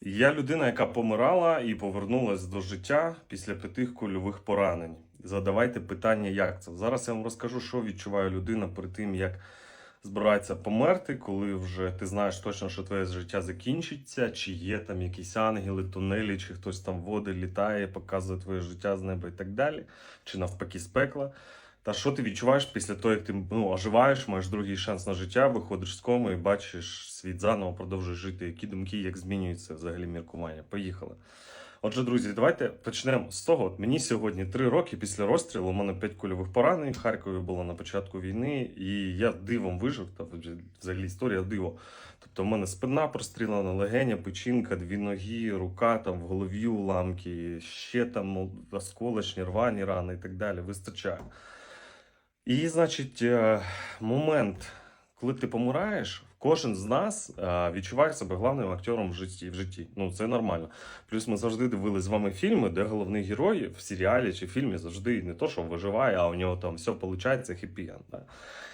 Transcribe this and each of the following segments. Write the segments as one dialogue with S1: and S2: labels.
S1: Я людина, яка помирала і повернулася до життя після п'яти кульових поранень. Задавайте питання, як це. Зараз я вам розкажу, що відчуває людина перед тим, як збирається померти, коли вже ти знаєш точно, що твоє життя закінчиться, чи є там якісь ангели, тунелі, чи хтось там води літає, показує твоє життя з неба і так далі, чи навпаки з пекла. Та що ти відчуваєш після того, як ти ну, оживаєш, маєш другий шанс на життя, виходиш з коми і бачиш світ заново, продовжуєш жити. Які думки, як змінюється взагалі міркування? Поїхали. Отже, друзі, давайте почнемо з того. От мені сьогодні три роки після розстрілу. У мене п'ять кульових поранень. В Харкові було на початку війни, і я дивом вижив. Та взагалі історія диво. Тобто, в мене спина прострілена, легеня, печінка, дві ноги, рука там в голові уламки, ще там осколочні, рвані рани і так далі. Вистачає. І, значить, е, момент, коли ти помираєш, кожен з нас е, відчуває себе головним актором в житті. в житті. Ну, це нормально. Плюс ми завжди дивилися з вами фільми, де головний герой в серіалі чи фільмі завжди не то, що виживає, а у нього там все виходить, хеппі-енд. Да?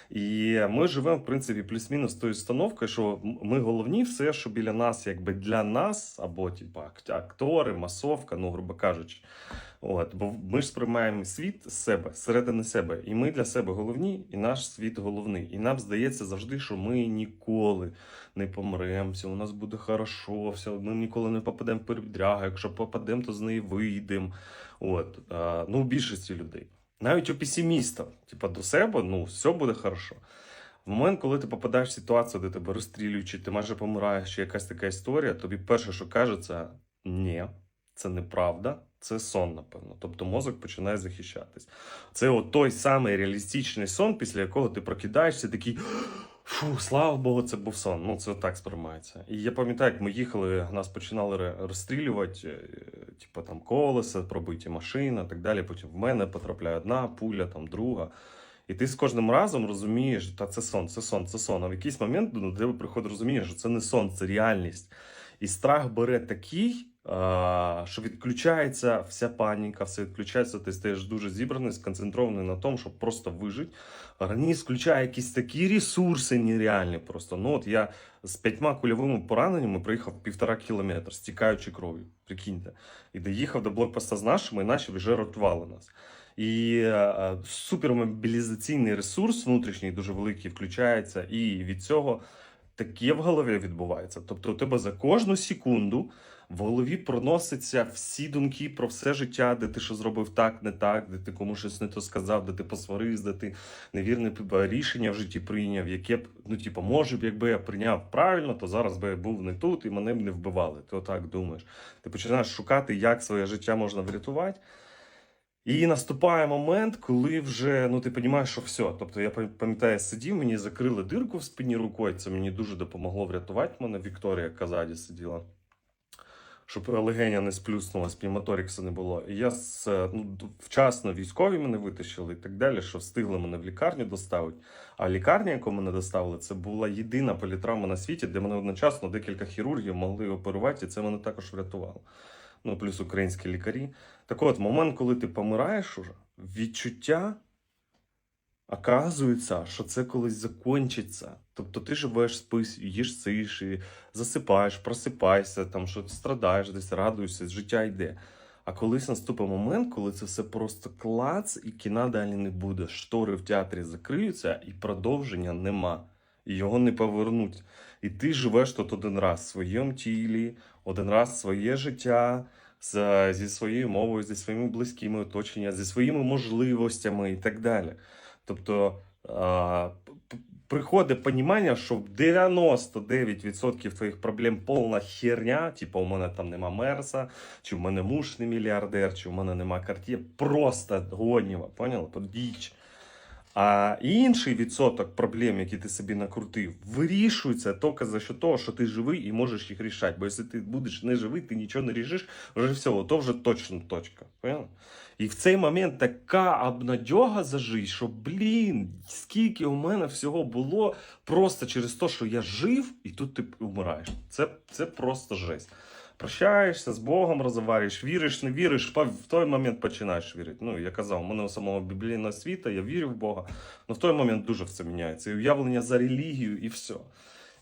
S1: І ми живемо, в принципі, плюс-мінус тою установкою, що ми головні, все, що біля нас, якби для нас, або типу, актори, масовка, ну, грубо кажучи. От, бо ми ж сприймаємо світ з себе, зсередини себе. І ми для себе головні, і наш світ головний. І нам здається завжди, що ми ніколи не помремо, все у нас буде хорошо, все, ми ніколи не попадемо в передрягу, якщо попадемо, то з неї вийдемо. От, а, ну, у більшості людей. Навіть у песимістів, типа до себе, ну, все буде хорошо. В момент, коли ти попадаєш в ситуацію, де тебе розстрілюють, чи ти майже помираєш, чи якась така історія, тобі перше, що кажеться, ні, це неправда, це сон, напевно. Тобто мозок починає захищатись. Це от той самий реалістичний сон, після якого ти прокидаєшся, такий. Фу, слава Богу, це був сон. Ну, це так сприймається. І я пам'ятаю, як ми їхали, нас починали розстрілювати, е, типу там колеса, пробиті машина, так далі. Потім в мене потрапляє одна пуля, там друга. І ти з кожним разом розумієш, та це сон, це сон, це сон. А в якийсь момент до тебе приходить розуміння, що це не сон, це реальність. І страх бере такий, що відключається вся паніка, все відключається, ти стаєш дуже зібраний, сконцентрований на тому, щоб просто вижити. Організм включає якісь такі ресурси нереальні просто. Ну от я з п'ятьма кульовими пораненнями приїхав півтора кілометра, стікаючи кров'ю. Прикиньте. І доїхав до блокпоста з нашими, і наші вже рятували нас. І е, супермобілізаційний ресурс внутрішній дуже великий включається, і від цього таке в голові відбувається. Тобто, у тебе за кожну секунду в голові проносяться всі думки про все життя, де ти що зробив так, не так, де ти комусь щось не то сказав, де ти посварився, де ти невірне рішення в житті прийняв, яке б, ну, типу, може б, якби я прийняв правильно, то зараз би я був не тут і мене б не вбивали. Ти отак думаєш. Ти починаєш шукати, як своє життя можна врятувати. І наступає момент, коли вже ну ти розумієш, що все. Тобто я пам'ятаю, сидів, мені закрили дирку в спині рукою. Це мені дуже допомогло врятувати мене. Вікторія Казаді сиділа, щоб легеня не сплюснулась, пневмоторікса не було. І я ну, вчасно військові мене витащили і так далі, що встигли мене в лікарню доставити. А лікарня, яку мене доставили, це була єдина політравма на світі, де мене одночасно декілька хірургів могли оперувати, і це мене також врятувало. Ну, плюс українські лікарі. Так от, момент, коли ти помираєш уже, відчуття оказується, що це колись закінчиться. Тобто ти живеш, спиш, їш сиші, засипаєш, просипаєшся, там що страдаєш, десь радуєшся, життя йде. А колись наступить момент, коли це все просто клац, і кіна далі не буде. Штори в театрі закриються, і продовження нема. І його не повернуть. І ти живеш тут один раз в своєму тілі, один раз своє життя з, зі своєю мовою, зі своїми близькими оточенням, зі своїми можливостями і так далі. Тобто а, приходить розуміння, що 99% твоїх проблем повна херня, типу, у мене там нема мерса, чи в мене муж не мільярдер, чи в мене нема картє. Просто гонєва, поняла? Діч. А інший відсоток проблем, які ти собі накрутив, вирішується тільки за що того, що ти живий і можеш їх рішати. Бо якщо ти будеш не живий, ти нічого не рішиш, вже все, то вже точно точка. Поняла? І в цей момент така обнадьога за життя, що блін, скільки у мене всього було просто через те, що я жив, і тут ти вмираєш. Це, це просто жесть. Прощаєшся з Богом, розговорюєш, віриш, не віриш, в той момент починаєш вірити. Ну, я казав, у мене у самого біблійного світа, я вірю в Бога. але в той момент дуже все міняється. І уявлення за релігію, і все.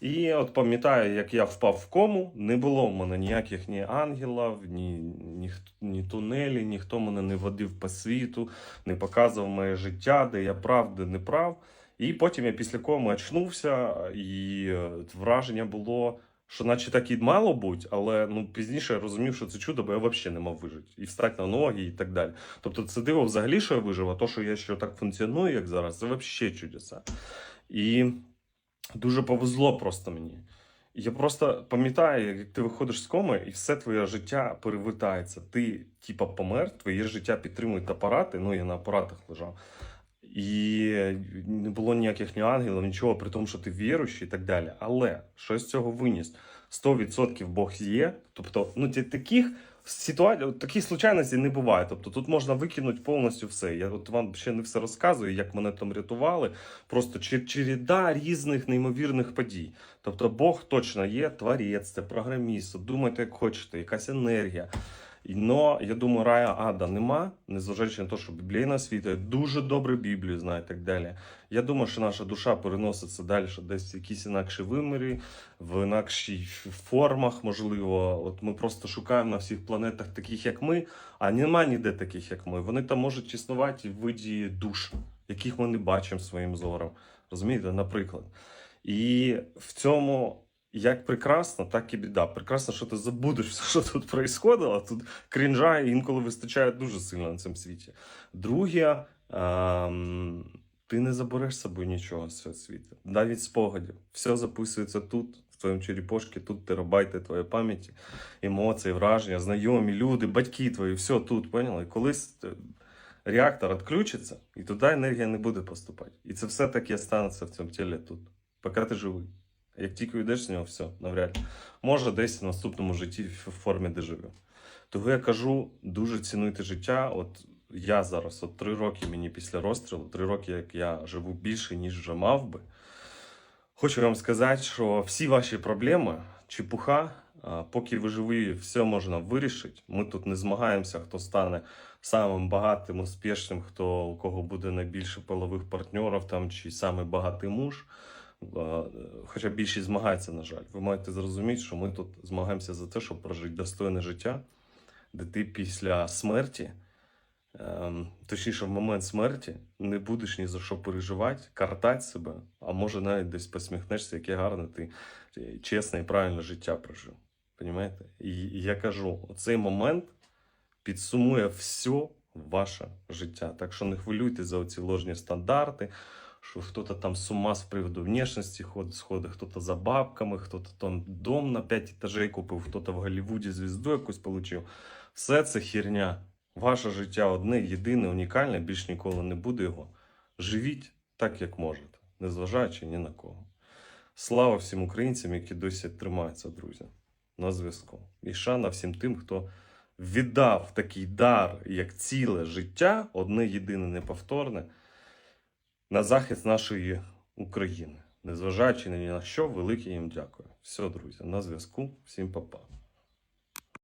S1: І от пам'ятаю, як я впав в кому, не було в мене ніяких ні ангелів, ні, ні, ні тунелі, ніхто мене не водив по світу, не показував моє життя, де я прав, де не прав. І потім я після коми очнувся, і е, враження було, що наче так і мало бути, але ну, пізніше я розумів, що це чудо, бо я взагалі не мав вижити. І встати на ноги і так далі. Тобто це диво взагалі, що я вижив, а то, що я ще так функціоную, як зараз, це взагалі чудеса. І дуже повезло просто мені. Я просто пам'ятаю, як ти виходиш з коми, і все твоє життя перевертається. Ти, типа, помер, твоє життя підтримують апарати. Ну, я на апаратах лежав. І не було ніяких ні ангелів, нічого, при тому, що ти віруючий і так далі. Але що з цього виніс? 100% Бог є. Тобто, ну таких ситуацій, таких случайностей не буває. Тобто тут можна викинути повністю все. Я от вам ще не все розказую, як мене там рятували. Просто чер- череда різних неймовірних подій. Тобто Бог точно є, творець, це програміст, думайте, як хочете, якась енергія. Но я думаю, рая ада нема, незважаючи на те, що біблійна освіта дуже добре Біблію знає і так далі. Я думаю, що наша душа переноситься далі десь в якісь інакші вимірі, в інакших формах, можливо. От ми просто шукаємо на всіх планетах таких, як ми, а нема ніде таких, як ми. Вони там можуть існувати в виді душ, яких ми не бачимо своїм зором. Розумієте, наприклад. І в цьому як прекрасно, так і біда. Прекрасно, що ти забудеш все, що тут происходило. Тут крінжа інколи вистачає дуже сильно на цьому світі. Друге, ем, ти не забереш собою нічого з цього світу, навіть спогадів. Все записується тут, в твоєму черепошці, тут терабайти твоєї пам'яті, емоції, враження, знайомі, люди, батьки твої, все тут, поняли? І колись е, реактор відключиться, і туди енергія не буде поступати. І це все таки станеться в цьому тілі тут, поки ти живий. Як тільки йдеш з нього, все, навряд. Може, десь в наступному житті в формі дежавю. Того я кажу, дуже цінуйте життя. От я зараз, от три роки мені після розстрілу, три роки, як я живу більше, ніж вже мав би. Хочу вам сказати, що всі ваші проблеми, чепуха, поки ви живі, все можна вирішити. Ми тут не змагаємося, хто стане самим багатим, успішним, хто у кого буде найбільше полових партнерів там, чи самий багатий муж. Е, Хоча більшість змагається, на жаль. Ви маєте зрозуміти, що ми тут змагаємося за те, щоб прожити достойне життя, де ти після смерті, ем, точніше, в момент смерті, не будеш ні за що переживати, картати себе, а може навіть десь посміхнешся, яке гарне ти е, чесне і правильне життя прожив. Понімаєте? І, я кажу, цей момент підсумує все ваше життя. Так що не хвилюйте за оці ложні стандарти, що хтось там з ума з приводу внешності ходить, сходить, хтось за бабками, хтось там дом на 5 етажей купив, хтось в Голлівуді звізду якусь отримав. Все це херня. Ваше життя одне, єдине, унікальне, більш ніколи не буде його. Живіть так, як можете, незважаючи ні на кого. Слава всім українцям, які досі тримаються, друзі, на зв'язку. І шана всім тим, хто віддав такий дар, як ціле життя, одне єдине неповторне, на захист нашої України. Незважаючи ні на що, велике їм дякую. Все, друзі, на зв'язку. Всім па-па.